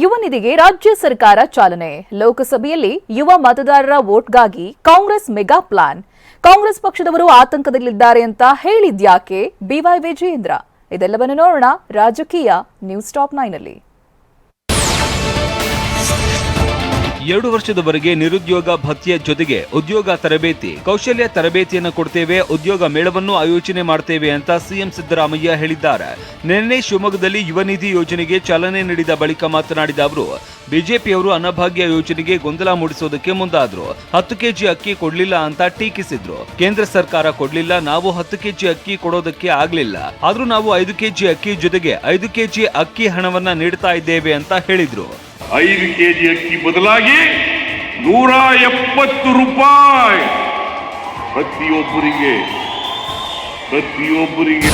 ಯುವ ನಿಧಿಗೆ ರಾಜ್ಯ ಸರ್ಕಾರ ಚಾಲನೆ. ಲೋಕಸಭೆಯಲ್ಲಿ ಯುವ ಮತದಾರರ ವೋಟ್ಗಾಗಿ ಕಾಂಗ್ರೆಸ್ ಮೆಗಾ ಪ್ಲಾನ್. ಕಾಂಗ್ರೆಸ್ ಪಕ್ಷದವರು ಆತಂಕದಲ್ಲಿದ್ದಾರೆ ಅಂತ ಹೇಳಿದ್ಯಾಕೆ? ಬಿವೈ ವಿಜಯೇಂದ್ರ. ಇದೆಲ್ಲವನ್ನು ನೋಡೋಣ ರಾಜಕೀಯ ನ್ಯೂಸ್ ಟಾಪ್ ನೈನಲ್ಲಿ ಎರಡು ವರ್ಷದವರೆಗೆ ನಿರುದ್ಯೋಗ ಭತ್ಯೆ ಜೊತೆಗೆ ಉದ್ಯೋಗ ತರಬೇತಿ, ಕೌಶಲ್ಯ ತರಬೇತಿಯನ್ನು ಕೊಡ್ತೇವೆ, ಉದ್ಯೋಗ ಮೇಳವನ್ನು ಆಯೋಜನೆ ಮಾಡ್ತೇವೆ ಅಂತ ಸಿಎಂ ಸಿದ್ದರಾಮಯ್ಯ ಹೇಳಿದ್ದಾರೆ. ನಿನ್ನೆ ಶಿವಮೊಗ್ಗದಲ್ಲಿ ಯುವ ನಿಧಿ ಯೋಜನೆಗೆ ಚಾಲನೆ ನೀಡಿದ ಬಳಿಕ ಮಾತನಾಡಿದ ಅವರು, ಬಿಜೆಪಿಯವರು ಅನ್ನಭಾಗ್ಯ ಯೋಜನೆಗೆ ಗೊಂದಲ ಮೂಡಿಸೋದಕ್ಕೆ ಮುಂದಾದ್ರು. ಹತ್ತು ಕೆಜಿ ಅಕ್ಕಿ ಕೊಡ್ಲಿಲ್ಲ ಅಂತ ಟೀಕಿಸಿದ್ರು. ಕೇಂದ್ರ ಸರ್ಕಾರ ಕೊಡ್ಲಿಲ್ಲ, ನಾವು ಹತ್ತು ಕೆಜಿ ಅಕ್ಕಿ ಕೊಡೋದಕ್ಕೆ ಆಗ್ಲಿಲ್ಲ. ಆದ್ರೂ ನಾವು ಐದು ಕೆಜಿ ಅಕ್ಕಿ ಜೊತೆಗೆ ಐದು ಕೆಜಿ ಅಕ್ಕಿ ಹಣವನ್ನ ನೀಡ್ತಾ ಇದ್ದೇವೆ ಅಂತ ಹೇಳಿದ್ರು. ಐದು ಕೆ ಜಿ ಅಕ್ಕಿ ಬದಲಾಗಿ ನೂರ ಎಪ್ಪತ್ತು ರೂಪಾಯಿ. ಪ್ರತಿಯೊಬ್ಬರಿಗೆ ಪ್ರತಿಯೊಬ್ಬರಿಗೆ.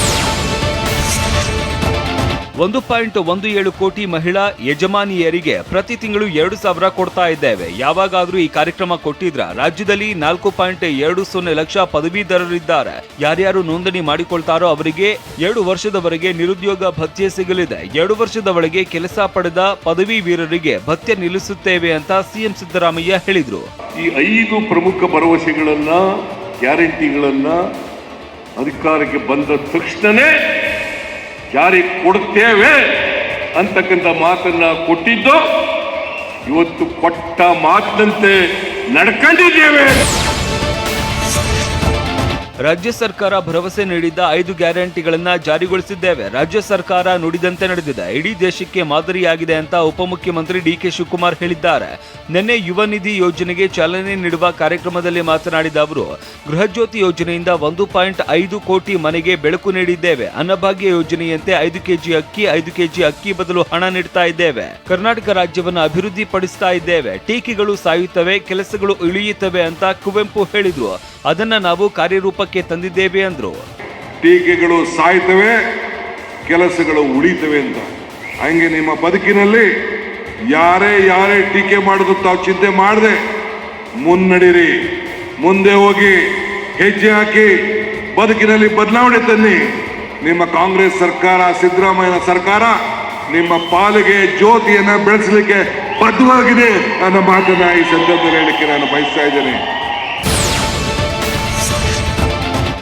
ಒಂದು ಪಾಯಿಂಟ್ ಒಂದು ಏಳು ಕೋಟಿ ಮಹಿಳಾ ಯಜಮಾನಿಯರಿಗೆ ಪ್ರತಿ ತಿಂಗಳು ಎರಡು ಸಾವಿರ ಕೊಡ್ತಾ ಇದ್ದೇವೆ. ಯಾವಾಗಾದ್ರೂ ಈ ಕಾರ್ಯಕ್ರಮ ಕೊಟ್ಟಿದ್ರ ರಾಜ್ಯದಲ್ಲಿ ನಾಲ್ಕು ಪಾಯಿಂಟ್ ಎರಡು ಸೊನ್ನೆ ಲಕ್ಷ ಪದವೀಧರರಿದ್ದಾರೆ. ಯಾರ್ಯಾರು ನೋಂದಣಿ ಮಾಡಿಕೊಳ್ತಾರೋ ಅವರಿಗೆ ಎರಡು ವರ್ಷದವರೆಗೆ ನಿರುದ್ಯೋಗ ಭತ್ಯೆ ಸಿಗಲಿದೆ. ಎರಡು ವರ್ಷದ ಒಳಗೆ ಕೆಲಸ ಪಡೆದ ಪದವಿ ವೀರರಿಗೆ ಭತ್ಯೆ ನಿಲ್ಲಿಸುತ್ತೇವೆ ಅಂತ ಸಿಎಂ ಸಿದ್ದರಾಮಯ್ಯ ಹೇಳಿದ್ರು. ಈ ಐದು ಪ್ರಮುಖ ಭರವಸೆಗಳನ್ನ, ಗ್ಯಾರಂಟಿಗಳನ್ನ ಅಧಿಕಾರಕ್ಕೆ ಬಂದ ತಕ್ಷಣನೇ ಜಾರಿಗೆ ಕೊಡ್ತೇವೆ ಅಂತಕ್ಕಂಥ ಮಾತನ್ನ ಕೊಟ್ಟಿದ್ದು ಇವತ್ತು ಕೊಟ್ಟ ಮಾತಿನಂತೆ ನಡ್ಕೊಂಡಿದ್ದೇವೆ. ರಾಜ್ಯ ಸರ್ಕಾರ ಭರವಸೆ ನೀಡಿದ್ದ ಐದು ಗ್ಯಾರಂಟಿಗಳನ್ನ ಜಾರಿಗೊಳಿಸಿದ್ದೇವೆ. ರಾಜ್ಯ ಸರ್ಕಾರ ನುಡಿದಂತೆ ನಡೆದಿದೆ. ಇಡೀ ದೇಶಕ್ಕೆ ಮಾದರಿಯಾಗಿದೆ ಅಂತ ಉಪಮುಖ್ಯಮಂತ್ರಿ ಡಿಕೆ ಶಿವಕುಮಾರ್ ಹೇಳಿದ್ದಾರೆ. ನಿನ್ನೆ ಯುವ ನಿಧಿ ಯೋಜನೆಗೆ ಚಾಲನೆ ನೀಡುವ ಕಾರ್ಯಕ್ರಮದಲ್ಲಿ ಮಾತನಾಡಿದ ಅವರು, ಗೃಹಜ್ಯೋತಿ ಯೋಜನೆಯಿಂದ ಒಂದು ಪಾಯಿಂಟ್ ಐದು ಕೋಟಿ ಮನೆಗೆ ಬೆಳಕು ನೀಡಿದ್ದೇವೆ. ಅನ್ನಭಾಗ್ಯ ಯೋಜನೆಯಂತೆ ಐದು ಕೆಜಿ ಅಕ್ಕಿ, ಐದು ಕೆಜಿ ಅಕ್ಕಿ ಬದಲು ಹಣ ನೀಡ್ತಾ ಇದ್ದೇವೆ. ಕರ್ನಾಟಕ ರಾಜ್ಯವನ್ನು ಅಭಿವೃದ್ಧಿ ಪಡಿಸ್ತಾ ಇದ್ದೇವೆ. ಟೀಕೆಗಳು ಸಾಯುತ್ತವೆ, ಕೆಲಸಗಳು ಇಳಿಯುತ್ತವೆ ಅಂತ ಕುವೆಂಪು ಹೇಳಿದ್ರು. ಅದನ್ನ ನಾವು ಕಾರ್ಯರೂಪಕ್ಕೆ ತಂದಿದ್ದೇವೆ ಅಂದರು. ಟೀಕೆಗಳು ಸಾಯ್ತವೆ, ಕೆಲಸಗಳು ಉಳಿತವೆ ಅಂತ. ಹಂಗೆ ನಿಮ್ಮ ಬದುಕಿನಲ್ಲಿ ಯಾರೇ ಯಾರೇ ಟೀಕೆ ಮಾಡೋದು ತಾವು ಚಿಂತೆ ಮಾಡದೆ ಮುನ್ನಡೀರಿ ಮುಂದೆ ಹೋಗಿ ಹೆಜ್ಜೆ ಹಾಕಿ ಬದುಕಿನಲ್ಲಿ ಬದಲಾವಣೆ ತನ್ನಿ. ನಿಮ್ಮ ಕಾಂಗ್ರೆಸ್ ಸರ್ಕಾರ ಸಿದ್ದರಾಮಯ್ಯ ಸರ್ಕಾರ ನಿಮ್ಮ ಪಾಲಿಗೆ ಜ್ಯೋತಿಯನ್ನು ಬೆಳೆಸಲಿಕ್ಕೆ ಬದ್ಧವಾಗಿದೆ ಅನ್ನೋ ಮಾತನ್ನ ಈ ಸಂದರ್ಭದಲ್ಲಿ ಹೇಳಲಿಕ್ಕೆ ನಾನು ಬಯಸ್ತಾ ಇದ್ದೇನೆ.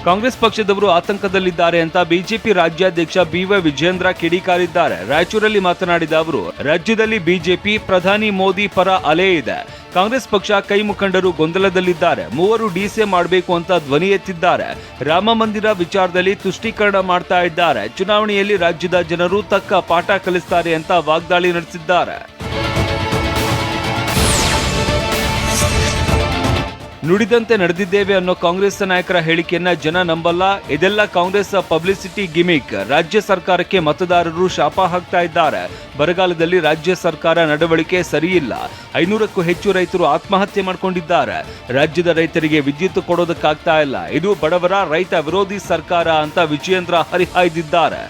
ಕಾಂಗ್ರೆಸ್ ಪಕ್ಷದವರು ಆತಂಕದಲ್ಲಿದ್ದಾರೆ ಅಂತ ಬಿಜೆಪಿ ರಾಜ್ಯಾಧ್ಯಕ್ಷ ಬಿವೈ ವಿಜೇಂದ್ರ ಕಿಡಿಕಾರಿದ್ದಾರೆ. ರಾಯಚೂರಲ್ಲಿ ಮಾತನಾಡಿದ ಅವರು, ರಾಜ್ಯದಲ್ಲಿ ಬಿಜೆಪಿ ಪ್ರಧಾನಿ ಮೋದಿ ಪರ ಅಲೆ ಇದೆ. ಕಾಂಗ್ರೆಸ್ ಪಕ್ಷ ಕೈ ಮುಖಂಡರು ಗೊಂದಲದಲ್ಲಿದ್ದಾರೆ. ಮೂವರು ಡಿಸೆ ಮಾಡಬೇಕು ಅಂತ ಧ್ವನಿ ಎತ್ತಿದ್ದಾರೆ. ರಾಮ ಮಂದಿರ ವಿಚಾರದಲ್ಲಿ ತುಷ್ಟೀಕರಣ ಮಾಡ್ತಾ ಇದ್ದಾರೆ. ಚುನಾವಣೆಯಲ್ಲಿ ರಾಜ್ಯದ ಜನರು ತಕ್ಕ ಪಾಠ ಕಲಿಸ್ತಾರೆ ಅಂತ ವಾಗ್ದಾಳಿ ನಡೆಸಿದ್ದಾರೆ. ನುಡಿದಂತೆ ನಡೆದಿದ್ದೇವೆ ಅನ್ನೋ ಕಾಂಗ್ರೆಸ್ ನಾಯಕರ ಹೇಳಿಕೆಯನ್ನ ಜನ ನಂಬಲ್ಲ. ಇದೆಲ್ಲ ಕಾಂಗ್ರೆಸ್ ಪಬ್ಲಿಸಿಟಿ ಗಿಮಿಕ್. ರಾಜ್ಯ ಸರ್ಕಾರಕ್ಕೆ ಮತದಾರರು ಶಾಪ ಹಾಕ್ತಾ ಇದ್ದಾರೆ. ಬರಗಾಲದಲ್ಲಿ ರಾಜ್ಯ ಸರ್ಕಾರ ನಡವಳಿಕೆ ಸರಿಯಿಲ್ಲ. ಐನೂರಕ್ಕೂ ಹೆಚ್ಚು ರೈತರು ಆತ್ಮಹತ್ಯೆ ಮಾಡಿಕೊಂಡಿದ್ದಾರೆ. ರಾಜ್ಯದ ರೈತರಿಗೆ ವಿದ್ಯುತ್ ಕೊಡೋದಕ್ಕಾಗ್ತಾ ಇಲ್ಲ. ಇದು ಬಡವರ ರೈತ ವಿರೋಧಿ ಸರ್ಕಾರ ಅಂತ ವಿಜಯೇಂದ್ರ ಹರಿಹಾಯ್ದಿದ್ದಾರೆ.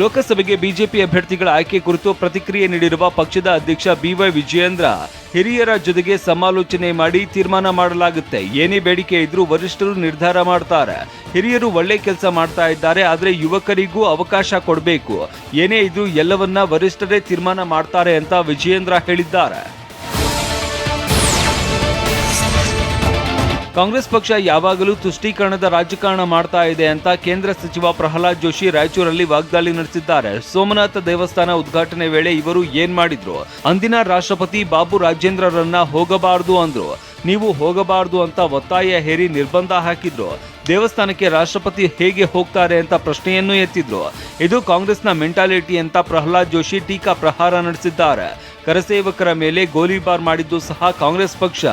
ಲೋಕಸಭೆಗೆ ಬಿಜೆಪಿ ಅಭ್ಯರ್ಥಿಗಳ ಆಯ್ಕೆ ಕುರಿತು ಪ್ರತಿಕ್ರಿಯೆ ನೀಡಿರುವ ಪಕ್ಷದ ಅಧ್ಯಕ್ಷ ಬಿವೈ ವಿಜಯೇಂದ್ರ, ಹಿರಿಯರ ಜೊತೆಗೆ ಸಮಾಲೋಚನೆ ಮಾಡಿ ತೀರ್ಮಾನ ಮಾಡಲಾಗುತ್ತೆ. ಏನೇ ಬೇಡಿಕೆ ಇದ್ರೂ ವರಿಷ್ಠರು ನಿರ್ಧಾರ ಮಾಡ್ತಾರೆ. ಹಿರಿಯರು ಒಳ್ಳೆ ಕೆಲಸ ಮಾಡ್ತಾ ಇದ್ದಾರೆ, ಆದರೆ ಯುವಕರಿಗೂ ಅವಕಾಶ ಕೊಡಬೇಕು. ಏನೇ ಇದ್ರೂ ಎಲ್ಲವನ್ನ ವರಿಷ್ಠರೇ ತೀರ್ಮಾನ ಮಾಡ್ತಾರೆ ಅಂತ ವಿಜಯೇಂದ್ರ ಹೇಳಿದ್ದಾರೆ. ಕಾಂಗ್ರೆಸ್ ಪಕ್ಷ ಯಾವಾಗಲೂ ತುಷ್ಟೀಕರಣದ ರಾಜಕಾರಣ ಮಾಡ್ತಾ ಇದೆ ಅಂತ ಕೇಂದ್ರ ಸಚಿವ ಪ್ರಹ್ಲಾದ್ ಜೋಶಿ ರಾಯಚೂರಲ್ಲಿ ವಾಗ್ದಾಳಿ ನಡೆಸಿದ್ದಾರೆ. ಸೋಮನಾಥ ದೇವಸ್ಥಾನ ಉದ್ಘಾಟನೆ ವೇಳೆ ಇವರು ಏನ್ ಮಾಡಿದ್ರು? ಅಂದಿನ ರಾಷ್ಟ್ರಪತಿ ಬಾಬು ರಾಜೇಂದ್ರರನ್ನ ಹೋಗಬಾರದು ಅಂದ್ರು. ನೀವು ಹೋಗಬಾರದು ಅಂತ ಒತ್ತಾಯ ಹೇರಿ ನಿರ್ಬಂಧ ಹಾಕಿದ್ರು. ದೇವಸ್ಥಾನಕ್ಕೆ ರಾಷ್ಟ್ರಪತಿ ಹೇಗೆ ಹೋಗ್ತಾರೆ ಅಂತ ಪ್ರಶ್ನೆಯನ್ನು ಎತ್ತಿದ್ರು. ಇದು ಕಾಂಗ್ರೆಸ್ನ ಮೆಂಟಾಲಿಟಿ ಅಂತ ಪ್ರಹ್ಲಾದ್ ಜೋಶಿ ಟೀಕಾ ಪ್ರಹಾರ ನಡೆಸಿದ್ದಾರೆ. ಕರಸೇವಕರ ಮೇಲೆ ಗೋಲಿಬಾರ್ ಮಾಡಿದ್ದು ಸಹ ಕಾಂಗ್ರೆಸ್ ಪಕ್ಷ.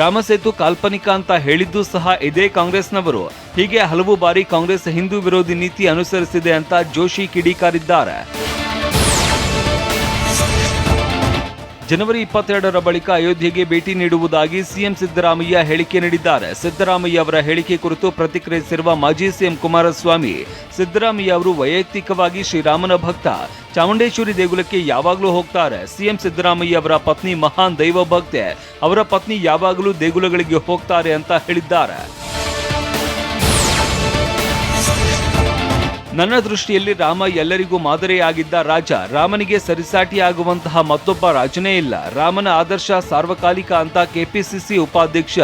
ರಾಮಸೇತು ಕಾಲ್ಪನಿಕ ಅಂತ ಹೇಳಿದ್ದು ಸಹ ಇದೇ ಕಾಂಗ್ರೆಸ್ನವರು. ಹೀಗೆ ಹಲವು ಬಾರಿ ಕಾಂಗ್ರೆಸ್ ಹಿಂದೂ ವಿರೋಧಿ ನೀತಿ ಅನುಸರಿಸಿದೆ ಅಂತ ಜೋಶಿ ಕಿಡಿಕಾರಿದ್ದಾರೆ. ಜನವರಿ ಇಪ್ಪತ್ತೆರಡರ ಬಳಿಕ ಅಯೋಧ್ಯೆಗೆ ಭೇಟಿ ನೀಡುವುದಾಗಿ ಸಿಎಂ ಸಿದ್ದರಾಮಯ್ಯ ಹೇಳಿಕೆ ನೀಡಿದ್ದಾರೆ. ಸಿದ್ದರಾಮಯ್ಯ ಅವರ ಹೇಳಿಕೆ ಕುರಿತು ಪ್ರತಿಕ್ರಿಯಿಸಿರುವ ಮಾಜಿ ಸಿಎಂ ಕುಮಾರಸ್ವಾಮಿ, ಸಿದ್ದರಾಮಯ್ಯ ಅವರು ವೈಯಕ್ತಿಕವಾಗಿ ಶ್ರೀರಾಮನ ಭಕ್ತ. ಚಾಮುಂಡೇಶ್ವರಿ ದೇಗುಲಕ್ಕೆ ಯಾವಾಗಲೂ ಹೋಗ್ತಾರೆ. ಸಿಎಂ ಸಿದ್ದರಾಮಯ್ಯ ಅವರ ಪತ್ನಿ ಮಹಾನ್ ದೈವ ಭಕ್ತೆ ಅವರ ಪತ್ನಿ ಯಾವಾಗಲೂ ದೇಗುಲಗಳಿಗೆ ಹೋಗ್ತಾರೆ ಅಂತ ಹೇಳಿದ್ದಾರೆ. ನನ್ನ ದೃಷ್ಟಿಯಲ್ಲಿ ರಾಮ ಎಲ್ಲರಿಗೂ ಮಾದರಿಯಾಗಿದ್ದ ರಾಜ. ರಾಮನಿಗೆ ಸರಿಸಾಟಿಯಾಗುವಂತಹ ಮತ್ತೊಬ್ಬ ರಾಜನೇ ಇಲ್ಲ. ರಾಮನ ಆದರ್ಶ ಸಾರ್ವಕಾಲಿಕ ಅಂತ ಕೆಪಿಸಿಸಿ ಉಪಾಧ್ಯಕ್ಷ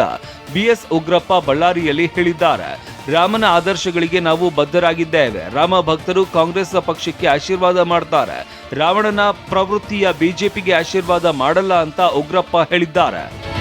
ಬಿಎಸ್ ಉಗ್ರಪ್ಪ ಬಳ್ಳಾರಿಯಲ್ಲಿ ಹೇಳಿದ್ದಾರೆ. ರಾಮನ ಆದರ್ಶಗಳಿಗೆ ನಾವು ಬದ್ಧರಾಗಿದ್ದೇವೆ. ರಾಮ ಭಕ್ತರು ಕಾಂಗ್ರೆಸ್ ಪಕ್ಷಕ್ಕೆ ಆಶೀರ್ವಾದ ಮಾಡ್ತಾರೆ. ರಾವಣನ ಪ್ರವೃತ್ತಿಯ ಬಿಜೆಪಿಗೆ ಆಶೀರ್ವಾದ ಮಾಡಲ್ಲ ಅಂತ ಉಗ್ರಪ್ಪ ಹೇಳಿದ್ದಾರೆ.